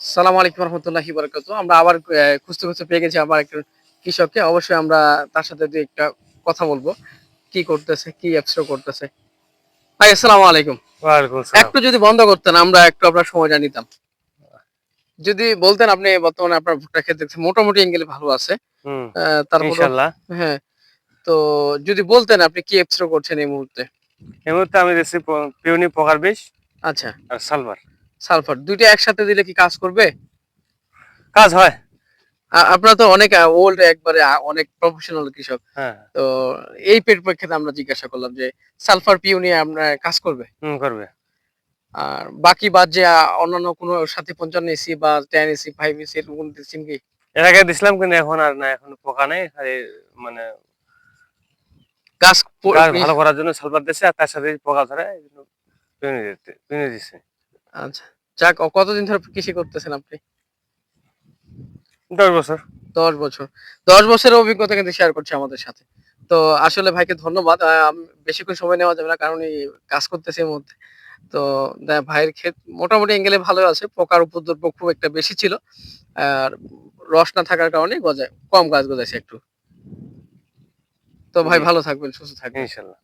সালাম আলাইকুম রহমতুল্লাহি বারাকাত আমরা আবার খুঁজতে খুঁজতে পেয়ে গেছি আবার একটা কৃষককে। অবশ্যই আমরা তার সাথে দুই একটা কথা বলব। কি করতেছে কি অ্যাপসটা করতেছে। ভাই আসসালামু আলাইকুম। একটু যদি বন্ধ করতেন আমরা একটু আপনার সময়টা নিতাম যদি বলতেন আপনি বর্তমানে আপনার ভুট্টা খেতে দেখছেন মোটামুটি এঙ্গেলে ভালো আছে। তারপর হ্যাঁ তো যদি বলতেন আপনি কি অ্যাপসটা করছেন এই মুহূর্তে? এই মুহূর্তে আমি দেখছি প- পিওনি পোকার বিষ আচ্ছা। আর সালভার। সালফার দুইটা একসাথে দিলে কি কাজ করবে? কাজ হয়। আপনারা তো অনেক ওল্ড একবারে অনেক প্রফেশনাল কৃষক। হ্যাঁ। তো এই পরিপ্রেক্ষিতে আমরা জিজ্ঞাসা করলাম যে সালফার পিউ নিয়ে আমরা কাজ করবে? করবে। আর বাকি বাদ যে অন্যান্য কোনো সাথে পঞ্চান্ন এসি বা টেন এসি ফাইভ এসি এরকম দিচ্ছেন কি? এর আগে দিছিলাম কিন্তু এখন আর না এখন পোকা নেই। খালি মানে গাছ ভালো করার জন্য সালফার দিচ্ছে আর তার সাথে পোকা ধরে পিওনি দিচ্ছে আচ্ছা যাক কতদিন ধরে কৃষি করতেছেন আপনি? দশ বছর। দশ বছর। দশ বছরের অভিজ্ঞতা কিন্তু শেয়ার করছে আমাদের সাথে। তো আসলে ভাইকে ধন্যবাদ। বেশিক্ষণ সময় নেওয়া যাবে না কারণ এই কাজ করতেছে এর মধ্যে তো ভাইয়ের ক্ষেত মোটামুটি এঙ্গেলে ভালো আছে। পোকার উপদ্রব খুব একটা বেশি ছিল। আর রস না থাকার কারণে গজায় কম গাছ গজাইছে একটু। তো ভাই ভালো থাকবেন সুস্থ থাকবেন। ইনশাল্লাহ।